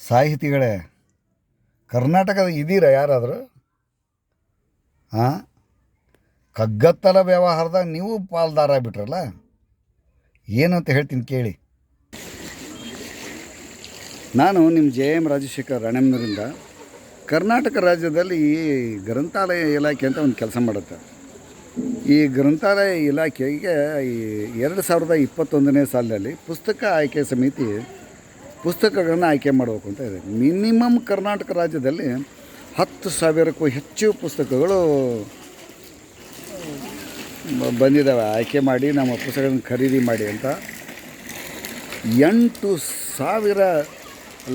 ಸಾಹಿತಿಗಳೇ, ಕರ್ನಾಟಕದ ಇದ್ದೀರಾ ಯಾರಾದರೂ? ಹಾಂ ಕಗ್ಗತ್ತಲ ವ್ಯವಹಾರದಾಗ ನೀವು ಪಾಲ್ದಾರ ಏನು ಏನಂತ ಹೇಳ್ತೀನಿ ಕೇಳಿ. ನಾನು ನಿಮ್ಮ ಜೆ ಎಂ ರಾಜಶೇಖರ್ ರಾಣೆಮ್ನೂರಿಂದ ಕರ್ನಾಟಕ ರಾಜ್ಯದಲ್ಲಿ ಈ ಗ್ರಂಥಾಲಯ ಇಲಾಖೆ ಅಂತ ಒಂದು ಕೆಲಸ ಮಾಡುತ್ತೆ. ಈ ಗ್ರಂಥಾಲಯ ಇಲಾಖೆಗೆ ಈ ಎರಡು ಸಾವಿರದ ಇಪ್ಪತ್ತೊಂದನೇ ಸಾಲಿನಲ್ಲಿ ಪುಸ್ತಕ ಆಯ್ಕೆ ಸಮಿತಿ ಪುಸ್ತಕಗಳನ್ನು ಆಯ್ಕೆ ಮಾಡಬೇಕು ಅಂತ ಇದೆ ಮಿನಿಮಮ್ ಕರ್ನಾಟಕ ರಾಜ್ಯದಲ್ಲಿ ಹತ್ತು ಸಾವಿರಕ್ಕೂ ಹೆಚ್ಚು ಪುಸ್ತಕಗಳು ಬಂದಿದ್ದಾವೆ. ಆಯ್ಕೆ ಮಾಡಿ ನಮ್ಮ ಪುಸ್ತಕಗಳನ್ನು ಖರೀದಿ ಮಾಡಿ ಅಂತ. ಎಂಟು ಸಾವಿರ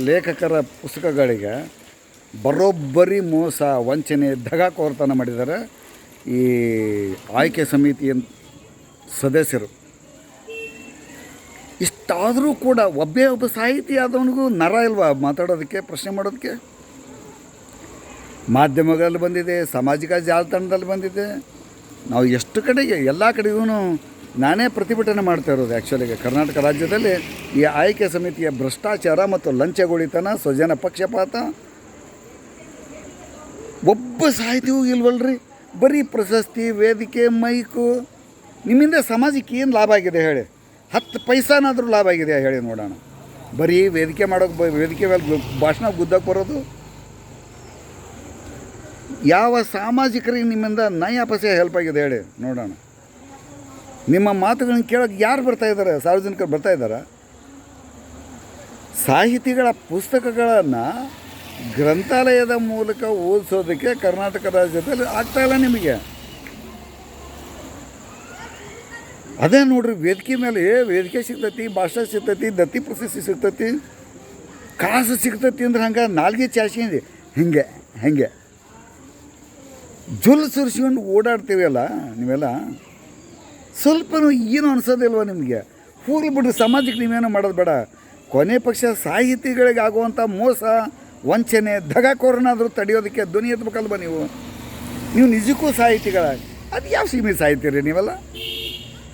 ಲೇಖಕರ ಪುಸ್ತಕಗಳಿಗೆ ಬರೋಬ್ಬರಿ ಮೋಸ, ವಂಚನೆ ದಗಾಕೋರ್ತನ ಮಾಡಿದ್ದಾರೆ ಈ ಆಯ್ಕೆ ಸಮಿತಿಯ ಸದಸ್ಯರು. ಇಷ್ಟಾದರೂ ಕೂಡ ಒಬ್ಬೇ ಒಬ್ಬ ಸಾಹಿತಿ ಆದವನಿಗೂ ನರ ಇಲ್ವಾ ಮಾತಾಡೋದಕ್ಕೆ, ಪ್ರಶ್ನೆ ಮಾಡೋದಕ್ಕೆ? ಮಾಧ್ಯಮಗಳಲ್ಲಿ ಬಂದಿದೆ, ಸಾಮಾಜಿಕ ಜಾಲತಾಣದಲ್ಲಿ ಬಂದಿದೆ. ನಾವು ಎಷ್ಟು ಕಡೆಗೆ, ಎಲ್ಲ ಕಡೆಗೂ ನಾನೇ ಪ್ರತಿಭಟನೆ ಮಾಡ್ತಾ ಇರೋದು ಆ್ಯಕ್ಚುಲಿಗೆ ಕರ್ನಾಟಕ ರಾಜ್ಯದಲ್ಲಿ ಈ ಆಯ್ಕೆ ಸಮಿತಿಯ ಭ್ರಷ್ಟಾಚಾರ ಮತ್ತು ಲಂಚಗೊಳಿತನ, ಸ್ವಜನ ಪಕ್ಷಪಾತ. ಒಬ್ಬ ಸಾಹಿತಿಯೂ ಇಲ್ವಲ್ರಿ? ಬರೀ ಪ್ರಶಸ್ತಿ, ವೇದಿಕೆ, ಮೈಕು. ನಿಮ್ಮಿಂದ ಸಮಾಜಕ್ಕೆ ಏನು ಲಾಭ ಆಗಿದೆ ಹೇಳಿ? ಹತ್ತು ಪೈಸಾನಾದರೂ ಲಾಭ ಆಗಿದೆ ಹೇಳಿ ನೋಡೋಣ. ಬರೀ ವೇದಿಕೆ ಮಾಡೋಕೆ ಬ, ವೇದಿಕೆ ಮೇಲೆ ಭಾಷಣ ಗುದ್ದಕ್ಕೆ ಬರೋದು? ಯಾವ ಸಾಮಾಜಿಕರಿಗೆ ನಿಮ್ಮಿಂದ ನಯ ಪಸೆ ಹೆಲ್ಪ್ ಆಗಿದೆ ಹೇಳಿ ನೋಡೋಣ. ನಿಮ್ಮ ಮಾತುಗಳನ್ನ ಕೇಳೋಕೆ ಯಾರು ಬರ್ತಾ ಇದ್ದಾರೆ? ಸಾರ್ವಜನಿಕರು ಬರ್ತಾ ಇದ್ದಾರಾ? ಸಾಹಿತಿಗಳ ಪುಸ್ತಕಗಳನ್ನು ಗ್ರಂಥಾಲಯದ ಮೂಲಕ ಓದಿಸೋದಕ್ಕೆ ಕರ್ನಾಟಕ ರಾಜ್ಯದಲ್ಲಿ ಆಗ್ತಾಯಿಲ್ಲ ನಿಮಗೆ? ಅದೇ ನೋಡ್ರಿ, ವೇದಿಕೆ ಮೇಲೆ ವೇದಿಕೆ ಸಿಗ್ತೈತಿ ಭಾಷಾ ಸಿಗ್ತೈತಿ, ದತ್ತಿ ಪ್ರಶಸ್ತಿ ಸಿಗ್ತೈತಿ, ಕಾಸು ಸಿಗ್ತೈತಿ ಅಂದ್ರೆ ಹಂಗೆ ನಾಲ್ಗೆ ಚಾಚಿಂದು ಹಿಂಗೆ ಹಿಂಗೆ. ಜುಲ್ ಸುರಿಸ್ಕೊಂಡು ಓಡಾಡ್ತೀವಲ್ಲ ನೀವೆಲ್ಲ ಸ್ವಲ್ಪ ಏನು ಅನ್ಸೋದಿಲ್ವ ನಿಮಗೆ? ಹೋಗ್ಲಿ ಬಿಡ್ರಿ, ಸಮಾಜಕ್ಕೆ ನೀವೇನು ಮಾಡೋದು ಬೇಡ. ಕೊನೆ ಪಕ್ಷ ಸಾಹಿತಿಗಳಿಗೆ ಆಗುವಂಥ ಮೋಸ, ವಂಚನೆ ದಗಾಕೋರನಾದರೂ ತಡೆಯೋದಕ್ಕೆ ಧ್ವನಿ ಎತ್ಬೇಕಲ್ವ ನೀವು? ನೀವು ನಿಜಕ್ಕೂ ಸಾಹಿತಿಗಳ ಅದು ಯಾವ ಸೀಮೆ ಸಾಹಿತಿ ರೀ ನೀವೆಲ್ಲ?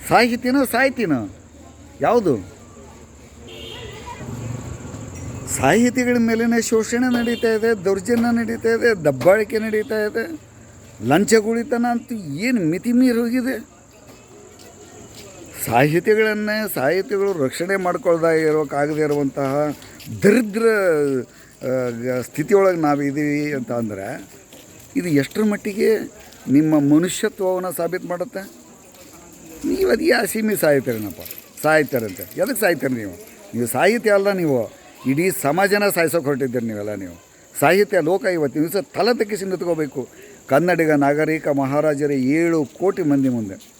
ಸಾಹಿತಿನೋ ಸಾಹಿತಿನೋ ಯಾವುದು? ಸಾಹಿತಿಗಳ ಮೇಲಿನ ಶೋಷಣೆ ನಡೀತಾ ಇದೆ, ದೌರ್ಜನ್ಯ ನಡೀತಾ ಇದೆ, ದಬ್ಬಾಳಿಕೆ ನಡೀತಾ ಇದೆ. ಲಂಚಗುಳಿತನ ಅಂತೂ ಏನು ಮಿತಿ ಮೀರಿ ಹೋಗಿದೆ? ಸಾಹಿತಿಗಳನ್ನೇ ಸಾಹಿತಿಗಳು ರಕ್ಷಣೆ ಮಾಡ್ಕೊಳ್ದ ಇರೋಕ್ಕಾಗದೇ ಇರುವಂತಹ ದರಿದ್ರ ಸ್ಥಿತಿಯೊಳಗೆ ನಾವಿದ್ದೀವಿ ಅಂತ ಅಂದರೆ ಇದು ಎಷ್ಟರ ಮಟ್ಟಿಗೆ ನಿಮ್ಮ ಮನುಷ್ಯತ್ವವನ್ನು ಸಾಬೀತು ಮಾಡುತ್ತೆ? ನೀವು ಅದು ಯಾ ಸೀಮೆ ಸಾಯ್ತೀರೇನಪ್ಪ ಸಾಯ್ತಾರಂತೆ ಎದಕ್ಕೆ ಸಾಯ್ತೀರಿ ನೀವು? ನೀವು ಸಾಹಿತ್ಯ ಅಲ್ಲ ನೀವು. ಇಡೀ ಸಮಾಜನ ಸಾಯಿಸೋಕೆ ಹೊರಟಿದ್ದೀರಿ ನೀವೆಲ್ಲ ನೀವು. ಸಾಹಿತ್ಯ ಲೋಕ ಇವತ್ತು ದಿವಸ ತಲೆ ತಗ್ಗಿಸಿ ನಿಂತ್ಕೋಬೇಕು. ಕನ್ನಡಿಗ, ನಾಗರಿಕ, ಮಹಾರಾಜರ ಏಳು ಕೋಟಿ ಮಂದಿ ಮುಂದೆ.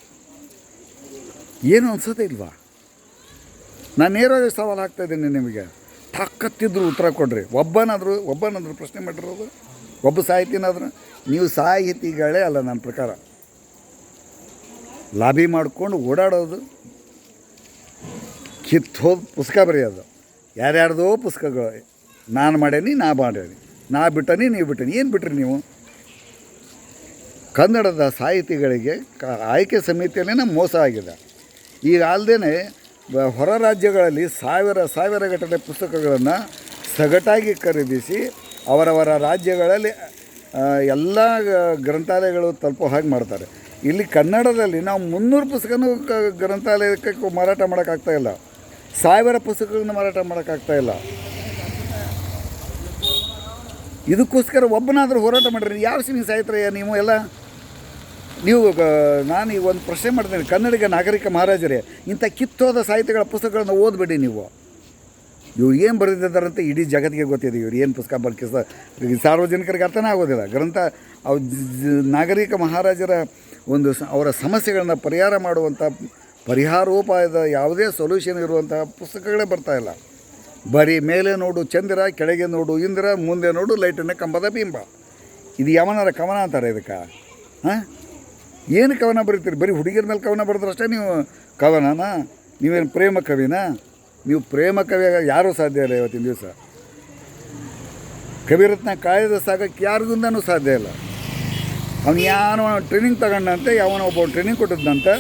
ಏನು ಅನ್ಸೋದೇ ಇಲ್ವಾ? ನಾನು ನೇರವಾಗಿ ಸವಾಲು ಹಾಕ್ತಾ ಇದ್ದೀನಿ ನಿಮಗೆ. ತಾಕತ್ತಿದ್ರು ಉತ್ತರ ಕೊಡ್ರಿ. ಒಬ್ಬನಾದರೂ ಒಬ್ಬನಾದರೂ ಪ್ರಶ್ನೆ ಮಾಡಿರೋದು? ಒಬ್ಬ ಸಾಹಿತಿನಾದ್ರೂ? ನೀವು ಸಾಹಿತಿಗಳೇ ಅಲ್ಲ ನನ್ನ ಪ್ರಕಾರ. ಲಾಬಿ ಮಾಡ್ಕೊಂಡು ಓಡಾಡೋದು. ಕಿತ್ತೋದು ಪುಸ್ತಕ ಬರೆಯೋದು ಯಾರ್ಯಾರ್ದೋ ಪುಸ್ತಕಗಳು, ನಾನು ಮಾಡೇನಿ, ನಾ ಮಾಡೇನಿ, ನಾ ಬಿಟ್ಟನಿ, ನೀವು ಬಿಟ್ಟನಿ, ಏನು ಬಿಟ್ರಿ ನೀವು? ಕನ್ನಡದ ಸಾಹಿತಿಗಳಿಗೆ ಕ, ಆಯ್ಕೆ ಸಮಿತಿಯಲ್ಲೇ ಮೋಸ ಆಗಿದೆ. ಈಗ ಅಲ್ಲದೇ ಹೊರ ರಾಜ್ಯಗಳಲ್ಲಿ ಸಾವಿರ ಸಾವಿರ ಘಟನೆ ಪುಸ್ತಕಗಳನ್ನು ಸಗಟಾಗಿ ಖರೀದಿಸಿ ಅವರವರ ರಾಜ್ಯಗಳಲ್ಲಿ ಎಲ್ಲ ಗ್ರಂಥಾಲಯಗಳು ತಲುಪೋ ಹಾಗೆ ಮಾಡ್ತಾರೆ. ಇಲ್ಲಿ ಕನ್ನಡದಲ್ಲಿ ನಾವು ಮುನ್ನೂರು ಪುಸ್ತಕನೂ ಗ್ರಂಥಾಲಯಕ್ಕೆ ಮಾರಾಟ ಮಾಡೋಕ್ಕಾಗ್ತಾ ಇಲ್ಲ. ಸಾವಿರ ಪುಸ್ತಕಗಳನ್ನು ಮಾರಾಟ ಮಾಡೋಕ್ಕಾಗ್ತಾ ಇಲ್ಲ. ಇದಕ್ಕೋಸ್ಕರ ಒಬ್ಬನಾದರೂ ಹೋರಾಟ ಮಾಡಿರಿ. ಯಾವ ಸಿನಿ ಸಾಹಿತ್ಯ ನೀವು ಎಲ್ಲ? ನೀವು ನಾನು ಈ ಒಂದು ಪ್ರಶ್ನೆ ಮಾಡ್ತೀನಿ. ಕನ್ನಡಿಗ ನಾಗರಿಕ ಮಹಾರಾಜರೇ, ಇಂಥ ಕಿತ್ತೋದ ಸಾಹಿತ್ಯಗಳ ಪುಸ್ತಕಗಳನ್ನು ಓದಬೇಡಿ ನೀವು. ಇವ್ರು ಏನು ಬರೆದಿದ್ದಾರಂತ ಇಡೀ ಜಗತ್ತಿಗೆ ಗೊತ್ತಿದೆ ಇವ್ರು ಏನು ಪುಸ್ತಕ ಬರ್ಕಿಸ ಸಾರ್ವಜನಿಕರಿಗೆ ಅರ್ಥನೇ ಆಗೋದಿಲ್ಲ. ಗ್ರಂಥ, ಅವು ನಾಗರಿಕ ಮಹಾರಾಜರ ಒಂದು ಅವರ ಸಮಸ್ಯೆಗಳನ್ನು ಪರಿಹಾರ ಮಾಡುವಂಥ ಪರಿಹಾರೋಪಾಯದ ಯಾವುದೇ ಸೊಲ್ಯೂಷನ್ ಇರುವಂತಹ ಪುಸ್ತಕಗಳೇ ಬರ್ತಾ ಇಲ್ಲ. ಬರೀ ಮೇಲೆ ನೋಡು, ಚಂದಿರ, ಕೆಳಗೆ ನೋಡು, ಇಂದ್ರ, ಮುಂದೆ ನೋಡು ಲೈಟಿನ ಕಂಬದ ಬಿಂಬ. ಇದು ಯಾವನಾರ ಕವನ ಅಂತಾರೆ ಇದಕ್ಕೆ. ಹಾಂ? ಏನು ಕವನ ಬರೀತೀರಿ? ಬರೀ ಹುಡುಗಿಯರ ಮೇಲೆ ಕವನ ಬರೆದ್ರಷ್ಟೇ ನೀವು ಕವನನ? ನೀವೇನು ಪ್ರೇಮ ಕವಿನಾ? ನೀವು ಪ್ರೇಮ ಕವಿ ಯಾರೂ ಸಾಧ್ಯ ಇಲ್ಲ ಇವತ್ತಿನ ದಿವಸ. ಕವಿರತ್ನ ಕಾಯದ ಸಾಗಕ್ಕೆ ಯಾರಿಗಿಂದನೂ ಸಾಧ್ಯ ಇಲ್ಲ. ಅವ್ನು ಯಾವನೋ ಟ್ರೈನಿಂಗ್ ತಗೊಂಡಂತೆ, ಯಾವನೋ ಒಬ್ಬ ಟ್ರೈನಿಂಗ್ ಕೊಟ್ಟಿದ್ದಂತೆ.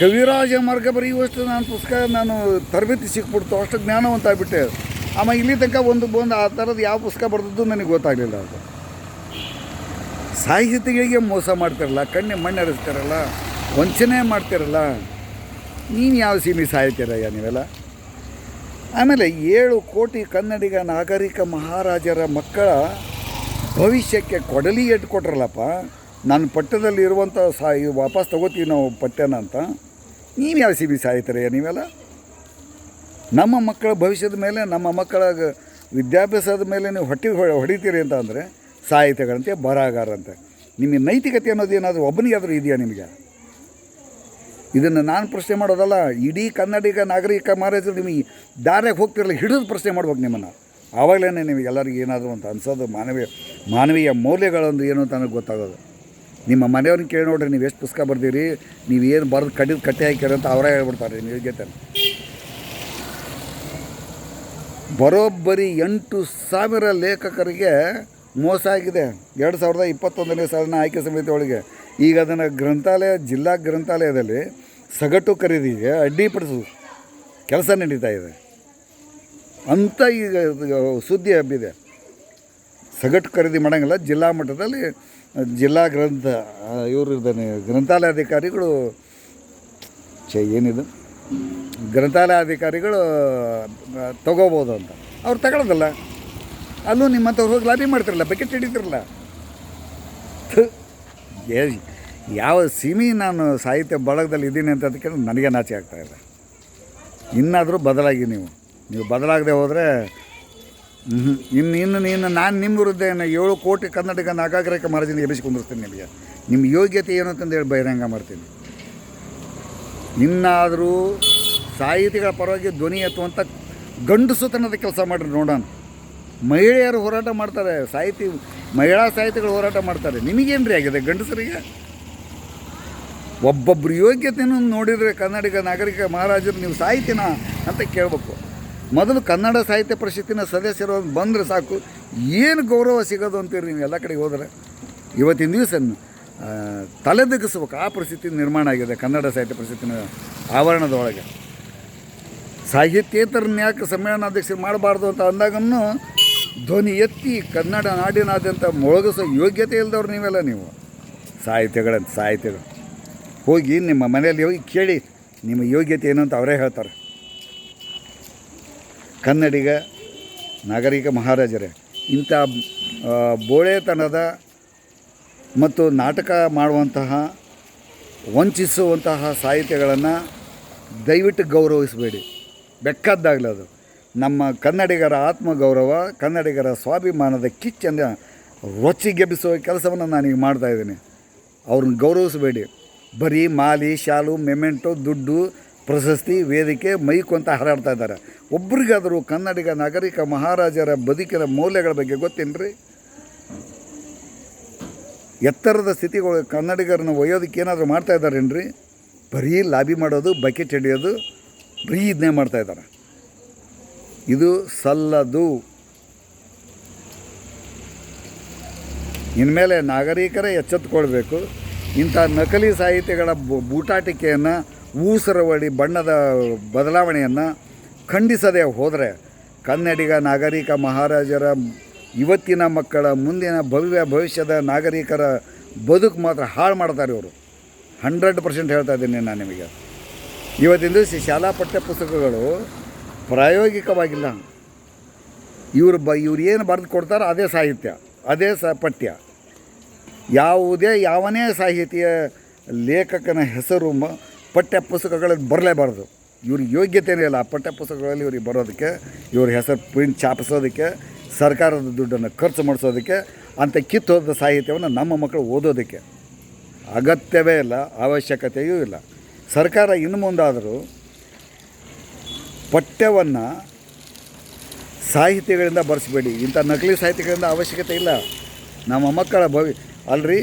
ಕವಿರಾಜ ಮಾರ್ಗ ಬರೆಯುವಷ್ಟು ನಾನು ಪುಸ್ತಕ ನಾನು ತರಬೇತಿ ಸಿಕ್ಬಿಡ್ತು, ಅಷ್ಟು ಜ್ಞಾನವಂತ ಆಗ್ಬಿಟ್ಟೆ ಆಮೇಲೆ ಇಲ್ಲಿ ತನಕ ಒಂದು ಬಂದು ಆ ಥರದ್ದು ಯಾವ ಪುಸ್ತಕ ಬರೆದದ್ದು ನನಗೆ ಗೊತ್ತಾಗಲಿಲ್ಲ ಅದು. ಸಾಹಿತಿಗಳಿಗೆ ಮೋಸ ಮಾಡ್ತಿರಲ್ಲ, ಕಣ್ಣೆ ಹರಿಸ್ತಾರಲ್ಲ ವಂಚನೆ ಮಾಡ್ತಿರಲ್ಲ. ನೀನು ಯಾವ ಸೀಮಿ ಸಾಹಿತ್ಯರಯ್ಯ ನೀವೆಲ್ಲ? ಆಮೇಲೆ ಏಳು ಕೋಟಿ ಕನ್ನಡಿಗ ನಾಗರಿಕ ಮಹಾರಾಜರ ಮಕ್ಕಳ ಭವಿಷ್ಯಕ್ಕೆ ಕೊಡಲಿ ಎಟ್ಟು ಕೊಟ್ರಲ್ಲಪ್ಪ ನನ್ನ ಪಠ್ಯದಲ್ಲಿ ಇರುವಂಥ ಸಾ, ಇದು ವಾಪಸ್ ತಗೋತೀವಿ ನಾವು ಪಠ್ಯನ ಅಂತ, ನೀವು ಯಾವ ಸಿ ಬಿ ಸಾಹಿತ್ಯರಯ್ಯ ನೀವೆಲ್ಲ? ನಮ್ಮ ಮಕ್ಕಳ ಭವಿಷ್ಯದ ಮೇಲೆ, ನಮ್ಮ ಮಕ್ಕಳ ವಿದ್ಯಾಭ್ಯಾಸದ ಮೇಲೆ ನೀವು ಹೊಟ್ಟೆ ಹೊಡಿತೀರಿ ಅಂತ ಅಂದರೆ ಸಾಹಿತ್ಯಗಳಂತೆ ಬರಹಗಾರಂತೆ ನಿಮಗೆ ನೈತಿಕತೆ ಅನ್ನೋದು ಏನಾದರೂ ಒಬ್ಬನಿಗಾದರೂ ಇದೆಯಾ ನಿಮಗೆ? ಇದನ್ನು ನಾನು ಪ್ರಶ್ನೆ ಮಾಡೋದಲ್ಲ, ಇಡೀ ಕನ್ನಡಿಗ, ನಾಗರಿಕ ಮಹಾರಾಜರು ನಿಮಗೆ ದಾರ್ಯಾಗ ಹೋಗ್ತಿರಲ್ಲ, ಹಿಡಿದು ಪ್ರಶ್ನೆ ಮಾಡ್ಬೇಕು ನಿಮ್ಮನ್ನು. ಆವಾಗಲೇ ನಿಮಗೆ ಎಲ್ಲರಿಗೂ ಏನಾದರೂ ಅಂತ ಅನ್ಸೋದು, ಮಾನವೀಯ ಮಾನವೀಯ ಮೌಲ್ಯಗಳೊಂದು ಏನು ಅಂತ ನನಗೆ ಗೊತ್ತಾಗೋದು. ನಿಮ್ಮ ಮನೆಯವ್ರನ್ನ ಕೇಳಿ ನೋಡ್ರಿ, ನೀವು ಎಷ್ಟು ಪುಸ್ತಕ ಬರ್ತೀರಿ ನೀವು ಏನು ಬರೆದು ಕಡಿದು ಕಟ್ಟಿ ಹಾಕ್ಯಾರ ಅಂತ ಅವರೇ ಹೇಳ್ಬಿಡ್ತಾರೆ ನೀವು ಯೋಗ್ಯತೆ ಬರೋಬ್ಬರಿ ಎಂಟು ಸಾವಿರ ಲೇಖಕರಿಗೆ ಮೋಸ ಆಗಿದೆ. ಎರಡು ಸಾವಿರದ ಇಪ್ಪತ್ತೊಂದನೇ ಸಾಲಿನ ಆಯ್ಕೆ ಸಮಿತಿ ಒಳಗೆ. ಈಗ ಅದನ್ನು ಗ್ರಂಥಾಲಯ, ಜಿಲ್ಲಾ ಗ್ರಂಥಾಲಯದಲ್ಲಿ ಸಗಟು ಖರೀದಿಗೆ ಅಡ್ಡಿಪಡಿಸು ಕೆಲಸ ನಡೀತಾ ಇದೆ. ಅಂತ ಈಗ ಸುದ್ದಿ ಹಬ್ಬಿದೆ. ಸಗಟು ಖರೀದಿ ಮಾಡೋಂಗಿಲ್ಲ, ಜಿಲ್ಲಾ ಮಟ್ಟದಲ್ಲಿ, ಜಿಲ್ಲಾ ಗ್ರಂಥ ಇವರು ಇದ್ದಾನೆ ಗ್ರಂಥಾಲಯ ಅಧಿಕಾರಿಗಳು ಚ ಏನಿದು? ಗ್ರಂಥಾಲಯ ಅಧಿಕಾರಿಗಳು ತಗೋಬೋದು ಅಂತ. ಅವ್ರು ತಗೊಳ್ಳೋದಲ್ಲ ಅಲ್ಲೂ ನಿಮ್ಮಂಥವ್ರು ಹೋಗಿ ಲಾಬಿ ಮಾಡ್ತಿರಲ್ಲ ಬಕೆಟ್ ಹಿಡಿತಿರಲ್ಲ ಯಾವ ಸಿಮಿ ನಾನು ಸಾಹಿತ್ಯ ಬಳಗದಲ್ಲಿ ಇದ್ದೀನಿ ಅಂತ ಅದಕ್ಕೆ ನನಗೆ ನಾಚೆ ಆಗ್ತಾ ಇಲ್ಲ. ಇನ್ನಾದರೂ ಬದಲಾಗಿ ನೀವು. ನೀವು ಬದಲಾಗದೆ ಹೋದರೆ ಇನ್ನು ಇನ್ನು ನೀನು ನಾನು ನಿಮ್ಮ ವಿರುದ್ಧ ಏಳು ಕೋಟಿ ಕನ್ನಡಿಗ ನಾಗಾಗ್ರಹಕ್ಕೆ ಮಹಾರಾಜನ ಎಬ್ಬಿಸಿ ಕುಂದಿರ್ತೀನಿ ನಿಮಗೆ. ನಿಮ್ಮ ಯೋಗ್ಯತೆ ಏನು ಅಂತಂದು ಹೇಳಿ ಬಹಿರಂಗ ಮಾಡ್ತೀನಿ. ಇನ್ನಾದರೂ ಸಾಹಿತಿಗಳ ಪರವಾಗಿ ಧ್ವನಿ ಎತ್ತುವಂಥ ಗಂಡಸುತನದ ಕೆಲಸ ಮಾಡಿರಿ ನೋಡೋಣ. ಮಹಿಳೆಯರು ಹೋರಾಟ ಮಾಡ್ತಾರೆ, ಸಾಹಿತಿ, ಮಹಿಳಾ ಸಾಹಿತಿಗಳು ಹೋರಾಟ ಮಾಡ್ತಾರೆ. ನಿಮಗೇನು ರೀ ಆಗಿದೆ ಗಂಡಸರಿಗೆ? ಒಬ್ಬೊಬ್ಬರು ಯೋಗ್ಯತೆಯನ್ನು ನೋಡಿದರೆ ಕನ್ನಡಿಗ ನಾಗರಿಕ ಮಹಾರಾಜರು ನೀವು ಸಾಹಿತಿನ ಅಂತ ಕೇಳಬೇಕು. ಮೊದಲು ಕನ್ನಡ ಸಾಹಿತ್ಯ ಪರಿಷತ್ತಿನ ಸದಸ್ಯರು ಬಂದರೆ ಸಾಕು. ಏನು ಗೌರವ ಸಿಗೋದು ಅಂತೀರಿ ನೀವು ಎಲ್ಲ ಕಡೆಗೆ ಹೋದರೆ? ಇವತ್ತಿನ ದಿವಸ ತಲೆದಗಿಸ್ಬೇಕು ಆ ಪರಿಸ್ಥಿತಿ ನಿರ್ಮಾಣ ಆಗಿದೆ ಕನ್ನಡ ಸಾಹಿತ್ಯ ಪರಿಷತ್ತಿನ ಆವರಣದೊಳಗೆ. ಸಾಹಿತ್ಯೇತರ ಯಾಕೆ ಸಮ್ಮೇಳನಾಧ್ಯಕ್ಷರು ಮಾಡಬಾರ್ದು ಅಂತ ಅಂದಾಗನ್ನು ಧ್ವನಿ ಎತ್ತಿ ಕನ್ನಡ ನಾಡಿನಾದ್ಯಂತ ಮೊಳಗಿಸೋ ಯೋಗ್ಯತೆ ಇಲ್ದವ್ರು ನೀವೆಲ್ಲ ನೀವು. ಸಾಹಿತ್ಯಗಳಂತ, ಸಾಹಿತ್ಯಗಳು. ಹೋಗಿ ನಿಮ್ಮ ಮನೆಯಲ್ಲಿ ಹೋಗಿ ಕೇಳಿ ನಿಮ್ಮ ಯೋಗ್ಯತೆ ಏನು ಅಂತ ಅವರೇ ಹೇಳ್ತಾರೆ. ಕನ್ನಡಿಗ, ನಾಗರಿಕ ಮಹಾರಾಜರೇ, ಇಂಥ ಬೋಳೆತನದ ಮತ್ತು ನಾಟಕ ಮಾಡುವಂತಹ, ವಂಚಿಸುವಂತಹ ಸಾಹಿತ್ಯಗಳನ್ನು ದಯವಿಟ್ಟು ಗೌರವಿಸಬೇಡಿ. ಅದು. ನಮ್ಮ ಕನ್ನಡಿಗರ ಆತ್ಮಗೌರವ, ಕನ್ನಡಿಗರ ಸ್ವಾಭಿಮಾನದ ಕಿಚ್ಚನ್ನು ರೊಚ್ಚಿಗೆಬ್ಬಿಸುವ ಕೆಲಸವನ್ನು ನಾನೀಗ ಮಾಡ್ತಾಯಿದ್ದೀನಿ ಅವ್ರನ್ನ ಗೌರವಿಸಬೇಡಿ. ಬರೀ ಮಾಲಿ, ಶಾಲು, ಮೆಮೆಂಟೋ, ದುಡ್ಡು ಪ್ರಶಸ್ತಿ ವೇದಿಕೆ ಮೈಕು ಅಂತ ಹಾರಾಡ್ತಾ ಇದ್ದಾರೆ. ಒಬ್ರಿಗಾದರೂ ಕನ್ನಡಿಗ, ನಾಗರಿಕ, ಮಹಾರಾಜರ ಬದುಕಿನ ಮೌಲ್ಯಗಳ ಬಗ್ಗೆ ಗೊತ್ತೇನ್ರಿ? ಎತ್ತರದ ಸ್ಥಿತಿಗಳು ಕನ್ನಡಿಗರನ್ನು ಒಯ್ಯೋದಕ್ಕೆ ಏನಾದರೂ ಮಾಡ್ತಾ ಇದ್ದಾರೇನ್ರಿ? ಬರೀ ಲಾಬಿ ಮಾಡೋದು, ಬಕೆಟ್ ಹಿಡಿಯೋದು, ಬರೀ ಇದನ್ನೇ ಮಾಡ್ತಾ ಇದ್ದಾರೆ. ಇದು ಸಲ್ಲದು. ಇನ್ಮೇಲೆ ನಾಗರಿಕರೇ ಎಚ್ಚೆತ್ತುಕೊಳ್ಬೇಕು. ಇಂಥ ನಕಲಿ ಸಾಹಿತ್ಯಗಳ ಬೂಟಾಟಿಕೆಯನ್ನು ಊಸರವಳಿ ಬಣ್ಣದ ಬದಲಾವಣೆಯನ್ನು ಖಂಡಿಸದೆ ಹೋದರೆ ಕನ್ನಡಿಗ, ನಾಗರಿಕ, ಮಹಾರಾಜರ, ಇವತ್ತಿನ ಮಕ್ಕಳ, ಮುಂದಿನ ಭವ್ಯ ಭವಿಷ್ಯದ ನಾಗರಿಕರ ಬದುಕು ಮಾತ್ರ ಹಾಳು ಮಾಡ್ತಾರೆ ಇವರು. ಹಂಡ್ರೆಡ್ ಪರ್ಸೆಂಟ್ ಹೇಳ್ತಾ ಇದ್ದೀನಿ ನಾನು ನಿಮಗೆ. ಇವತ್ತಿನ ದಿವಸ ಶಾಲಾ ಪಠ್ಯ ಪುಸ್ತಕಗಳು ಪ್ರಾಯೋಗಿಕವಾಗಿಲ್ಲ. ಇವರು ಬ, ಇವ್ರು ಏನು ಬರೆದು ಕೊಡ್ತಾರೋ ಅದೇ ಸಾಹಿತ್ಯ, ಅದೇ ಸ, ಪಠ್ಯ. ಯಾವುದೇ, ಯಾವನೇ ಸಾಹಿತ್ಯ ಲೇಖಕನ ಹೆಸರು ಪಠ್ಯ ಪುಸ್ತಕಗಳಲ್ಲಿ ಬರಲೇಬಾರ್ದು. ಇವ್ರಿಗೆ ಯೋಗ್ಯತೆಯೇ ಇಲ್ಲ. ಆ ಪಠ್ಯ ಪುಸ್ತಕಗಳಲ್ಲಿ ಇವ್ರಿಗೆ ಬರೋದಕ್ಕೆ, ಇವ್ರ ಹೆಸರು ಪ್ರಿಂಟ್ ಛಾಪಿಸೋದಕ್ಕೆ, ಸರ್ಕಾರದ ದುಡ್ಡನ್ನು ಖರ್ಚು ಮಾಡಿಸೋದಕ್ಕೆ ಅಂಥ ಕಿತ್ತೋದ ಸಾಹಿತ್ಯವನ್ನು ನಮ್ಮ ಮಕ್ಕಳು ಓದೋದಕ್ಕೆ ಅಗತ್ಯವೇ ಇಲ್ಲ, ಅವಶ್ಯಕತೆಯೂ ಇಲ್ಲ. ಸರ್ಕಾರ ಇನ್ನು ಮುಂದಾದರೂ ಪಠ್ಯವನ್ನು ಸಾಹಿತ್ಯಗಳಿಂದ ಬರೆಸಬೇಡಿ. ಇಂಥ ನಕಲಿ ಸಾಹಿತ್ಯಗಳಿಂದ ಅವಶ್ಯಕತೆ ಇಲ್ಲ. ನಮ್ಮ ಮಕ್ಕಳ ಭವಿ ಅಲ್ರಿ?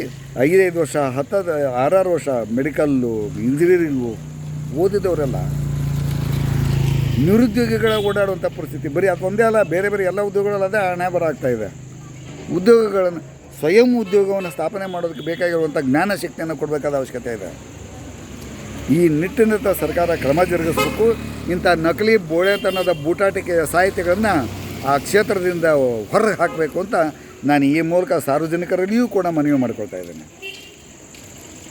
ಐದೈದು ವರ್ಷ, ಹತ್ತದ, ಆರಾರು ವರ್ಷ ಮೆಡಿಕಲ್ಲು ಇಂಜಿನಿಯರಿಂಗು ಓದಿದವರೆಲ್ಲ ನಿರುದ್ಯೋಗಿಗಳ ಓಡಾಡುವಂಥ ಪರಿಸ್ಥಿತಿ. ಬರೀ ಅದೊಂದೇ ಅಲ್ಲ, ಬೇರೆ ಬೇರೆ ಎಲ್ಲ ಉದ್ಯೋಗಗಳಲ್ಲದೆ ಹಣೆ ಬರಾಗ್ತಾ ಇದೆ. ಉದ್ಯೋಗಗಳನ್ನು, ಸ್ವಯಂ ಉದ್ಯೋಗವನ್ನು ಸ್ಥಾಪನೆ ಮಾಡೋದಕ್ಕೆ ಬೇಕಾಗಿರುವಂಥ ಜ್ಞಾನ ಶಕ್ತಿಯನ್ನು ಕೊಡಬೇಕಾದ ಅವಶ್ಯಕತೆ ಇದೆ. ಈ ನಿಟ್ಟಿನತ್ತ ಸರ್ಕಾರ ಕ್ರಮ ಜರುಗಿಸಬೇಕು. ಇಂಥ ನಕಲಿ ಬೋಳೆತನದ ಬೂಟಾಟಿಕೆಯ ಸಾಹಿತ್ಯಗಳನ್ನು ಆ ಕ್ಷೇತ್ರದಿಂದ ಹೊರಗೆ ಹಾಕಬೇಕು ಅಂತ ನಾನು ಈ ಮೂಲಕ ಸಾರ್ವಜನಿಕರಲ್ಲಿಯೂ ಕೂಡ ಮನವಿ ಮಾಡಿಕೊಳ್ತಾ ಇದ್ದೇನೆ.